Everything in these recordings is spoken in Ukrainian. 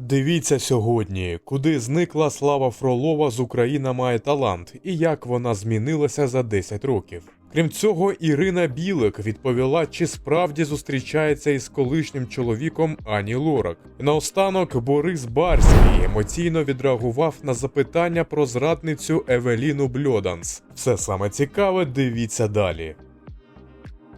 Дивіться сьогодні, куди зникла слава Фролова з Україна має талант і як вона змінилася за 10 років. Крім цього, Ірина Білик відповіла, чи справді зустрічається із колишнім чоловіком Ані Лорак. Наостанок Борис Барський емоційно відреагував на запитання про зрадницю Евеліну Бльоданс. Все саме цікаве, дивіться далі.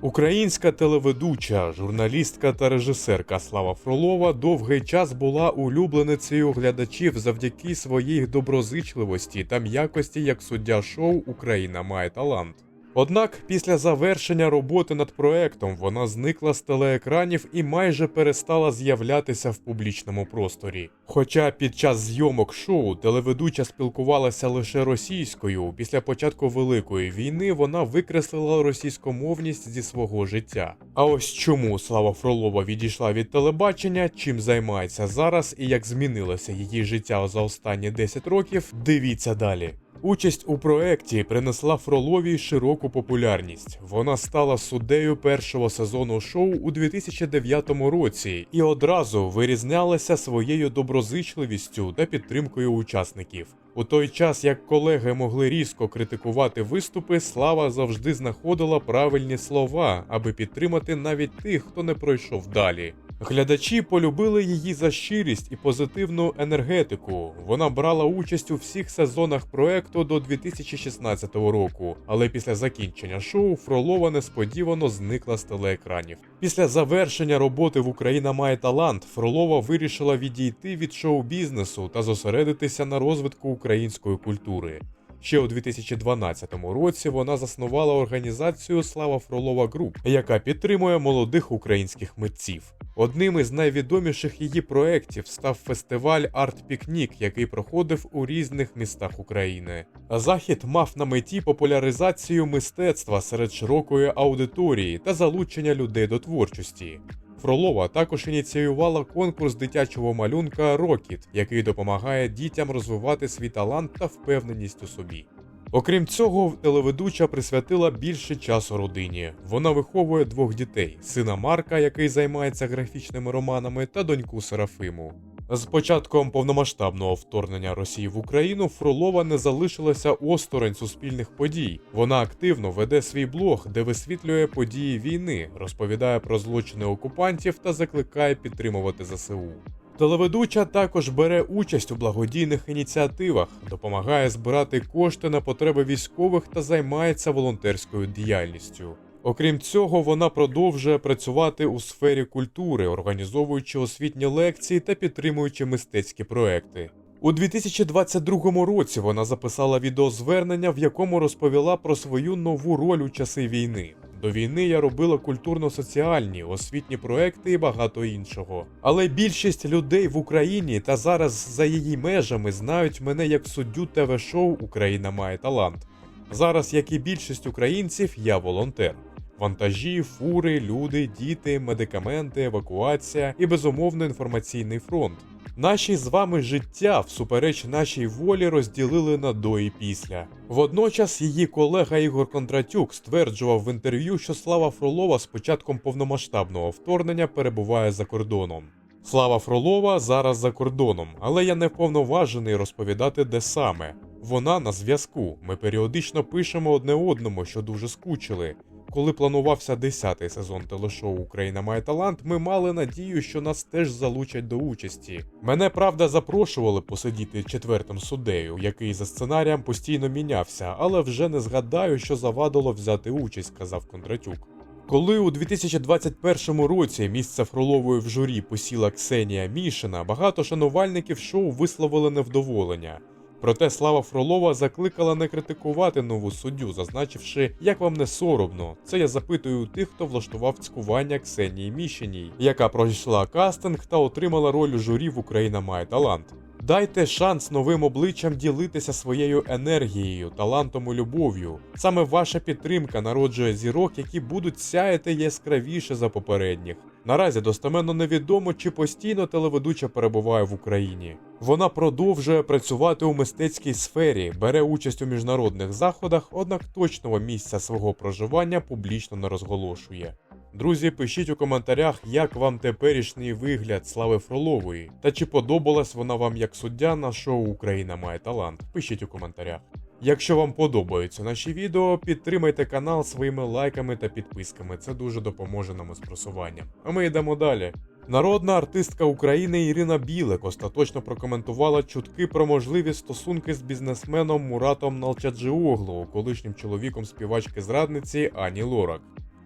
Українська телеведуча, журналістка та режисерка Слава Фролова довгий час була улюбленицею глядачів завдяки своїй доброзичливості та м'якості як суддя шоу Україна має талант. Однак після завершення роботи над проектом вона зникла з телеекранів і майже перестала з'являтися в публічному просторі. Хоча під час зйомок шоу телеведуча спілкувалася лише російською, після початку Великої війни вона викреслила російськомовність зі свого життя. А ось чому Слава Фролова відійшла від телебачення, чим займається зараз і як змінилося її життя за останні 10 років, дивіться далі. Участь у проекті принесла Фроловій широку популярність. Вона стала суддею першого сезону шоу у 2009 році і одразу вирізнялася своєю доброзичливістю та підтримкою учасників. У той час, як колеги могли різко критикувати виступи, Слава завжди знаходила правильні слова, аби підтримати навіть тих, хто не пройшов далі. Глядачі полюбили її за щирість і позитивну енергетику. Вона брала участь у всіх сезонах проекту до 2016 року, але після закінчення шоу Фролова несподівано зникла з телеекранів. Після завершення роботи в Україна має талант. Фролова вирішила відійти від шоу-бізнесу та зосередитися на розвитку української культури. Ще у 2012 році вона заснувала організацію Слава Фролова Груп, яка підтримує молодих українських митців. Одним із найвідоміших її проєктів став фестиваль Арт Пікнік, який проходив у різних містах України. Захід мав на меті популяризацію мистецтва серед широкої аудиторії та залучення людей до творчості. Фролова також ініціювала конкурс дитячого малюнка Рокіт, який допомагає дітям розвивати свій талант та впевненість у собі. Окрім цього, телеведуча присвятила більше часу родині. Вона виховує двох дітей: сина Марка, який займається графічними романами, та доньку Серафиму. З початком повномасштабного вторгнення Росії в Україну Фролова не залишилася осторонь суспільних подій. Вона активно веде свій блог, де висвітлює події війни, розповідає про злочини окупантів та закликає підтримувати ЗСУ. Телеведуча також бере участь у благодійних ініціативах, допомагає збирати кошти на потреби військових та займається волонтерською діяльністю. Окрім цього, вона продовжує працювати у сфері культури, організовуючи освітні лекції та підтримуючи мистецькі проекти. У 2022 році вона записала відеозвернення, в якому розповіла про свою нову роль у часи війни. До війни я робила культурно-соціальні, освітні проекти і багато іншого. Але більшість людей в Україні та зараз за її межами знають мене як суддю ТВ-шоу Україна має талант. Зараз, як і більшість українців, я волонтер. Вантажі, фури, люди, діти, медикаменти, евакуація і безумовно інформаційний фронт. Наші з вами життя, всупереч нашій волі, розділили на до і після. Водночас її колега Ігор Кондратюк стверджував в інтерв'ю, що Слава Фролова з початком повномасштабного вторгнення перебуває за кордоном. Слава Фролова зараз за кордоном, але я не вповноважений розповідати, де саме. Вона на зв'язку. Ми періодично пишемо одне одному, що дуже скучили. Коли планувався 10-й сезон телешоу Україна має талант, ми мали надію, що нас теж залучать до участі. Мене правда запрошували посидіти четвертим суддею, який за сценарієм постійно мінявся, але вже не згадаю, що завадило взяти участь, сказав Кондратюк. Коли у 2021 році місце Фролової в журі посіла Ксенія Мішина, багато шанувальників шоу висловили невдоволення. Проте Слава Фролова закликала не критикувати нову суддю, зазначивши, як вам не соромно. Це я запитую тих, хто влаштував цькування Ксенії Мішеній, яка пройшла кастинг та отримала роль у журі в Україна має талант. Дайте шанс новим обличчям ділитися своєю енергією, талантом і любов'ю. Саме ваша підтримка народжує зірок, які будуть сяяти яскравіше за попередніх. Наразі достеменно невідомо, чи постійно телеведуча перебуває в Україні. Вона продовжує працювати у мистецькій сфері, бере участь у міжнародних заходах, однак точного місця свого проживання публічно не розголошує. Друзі, пишіть у коментарях, як вам теперішній вигляд Слави Фролової, та чи подобалась вона вам як суддя на шоу Україна має талант. Пишіть у коментарях. Якщо вам подобаються наші відео, підтримайте канал своїми лайками та підписками. Це дуже допоможе нам із просуванням. А ми йдемо далі. Народна артистка України Ірина Білик остаточно прокоментувала чутки про можливі стосунки з бізнесменом Муратом Налчаджіоглу, колишнім чоловіком співачки зрадниці Ані Лорак.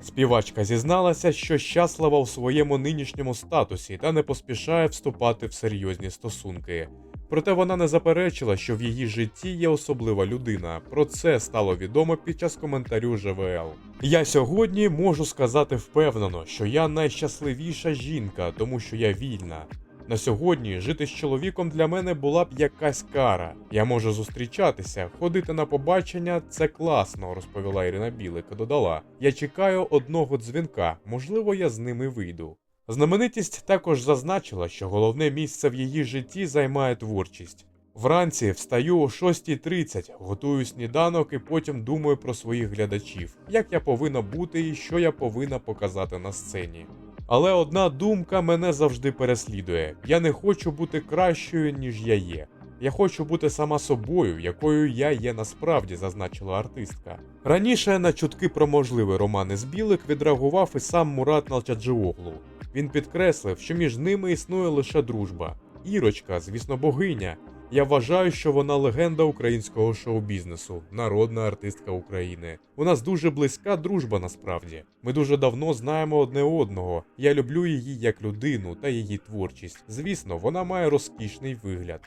Співачка зізналася, що щаслива у своєму нинішньому статусі та не поспішає вступати в серйозні стосунки. Проте вона не заперечила, що в її житті є особлива людина. Про це стало відомо під час коментарю ЖВЛ. Я сьогодні можу сказати впевнено, що я найщасливіша жінка, тому що я вільна. На сьогодні жити з чоловіком для мене була б якась кара. Я можу зустрічатися, ходити на побачення це класно, розповіла Ірина Білик. Додала: Я чекаю одного дзвінка, можливо, я з ними вийду. Знаменитість також зазначила, що головне місце в її житті займає творчість. Вранці встаю о 6.30, готую сніданок і потім думаю про своїх глядачів, як я повинна бути і що я повинна показати на сцені. Але одна думка мене завжди переслідує: я не хочу бути кращою, ніж я є. Я хочу бути сама собою, якою я є насправді, зазначила артистка. Раніше на чутки про можливий роман із Білик відреагував і сам Мурат Налчаджиоглу. Він підкреслив, що між ними існує лише дружба. Ірочка, звісно, богиня. Я вважаю, що вона легенда українського шоу-бізнесу, народна артистка України. У нас дуже близька дружба насправді. Ми дуже давно знаємо одне одного. Я люблю її як людину та її творчість. Звісно, вона має розкішний вигляд.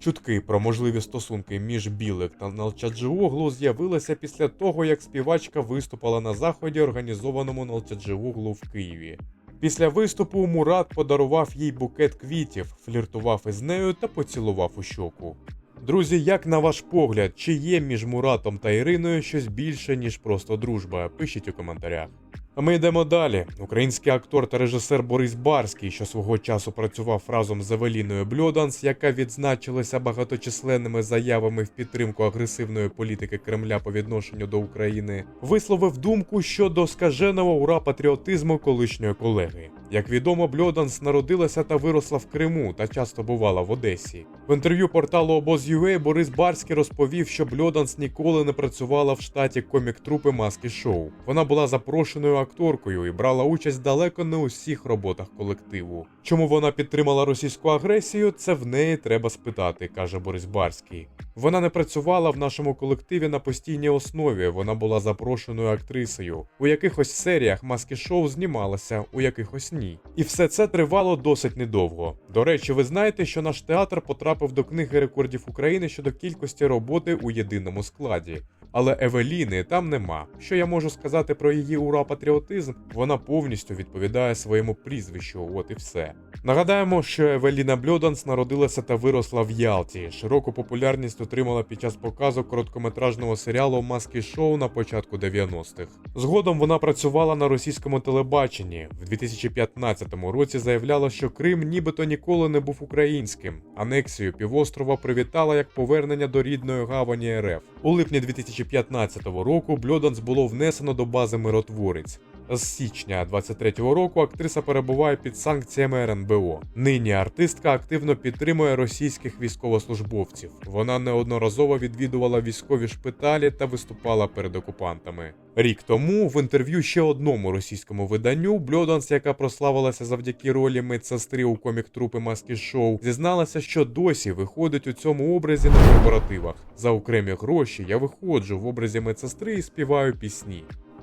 Чутки про можливі стосунки між Білик та Налчаджиоглу з'явилися після того, як співачка виступила на заході, організованому Налчаджиоглу в Києві. Після виступу Мурат подарував їй букет квітів, фліртував із нею та поцілував у щоку. Друзі, як на ваш погляд, чи є між Муратом та Іриною щось більше, ніж просто дружба? Пишіть у коментарях. А ми йдемо далі. Український актор та режисер Борис Барський, що свого часу працював разом з Евеліною Бльоданс, яка відзначилася багаточисленними заявами в підтримку агресивної політики Кремля по відношенню до України, висловив думку щодо скаженого ура патріотизму колишньої колеги. Як відомо, Бльоданс народилася та виросла в Криму та часто бувала в Одесі. В інтерв'ю порталу Обоз.UA Борис Барський розповів, що Бльоданс ніколи не працювала в штаті комік-трупи маски шоу. Вона була запрошеною акторкою і брала участь далеко не у всіх роботах колективу. Чому вона підтримала російську агресію? Це в неї треба спитати, каже Борис Барський. Вона не працювала в нашому колективі на постійній основі. Вона була запрошеною актрисою. У якихось серіях маски шоу знімалася, у якихось ні. І все це тривало досить недовго. До речі, ви знаєте, що наш театр потрапив до книги рекордів України щодо кількості роботи у єдиному складі. Але Евеліни там нема. Що я можу сказати про її ура патріотизм? Вона повністю відповідає своєму прізвищу. От і все. Нагадаємо, що Евеліна Бльоданс народилася та виросла в Ялті. Широку популярність отримала під час показу короткометражного серіалу Маски шоу на початку 90-х. Згодом вона працювала на російському телебаченні. В 2015 році заявляла, що Крим нібито ніколи не був українським. Анексію півострова привітала як повернення до рідної гавані РФ. У липні 2015 року Бльоданс було внесено до бази миротворець. З січня 23-го року актриса перебуває під санкціями РНБО. Нині артистка активно підтримує російських військовослужбовців. Вона неодноразово відвідувала військові шпиталі та виступала перед окупантами. Рік тому в інтерв'ю ще одному російському виданню Бльоданс, яка прославилася завдяки ролі медсестри у комік-трупи маски шоу, зізналася, що досі виходить у цьому образі на корпоративах. За окремі гроші я виходжу в образі медсестри і співаю пісні.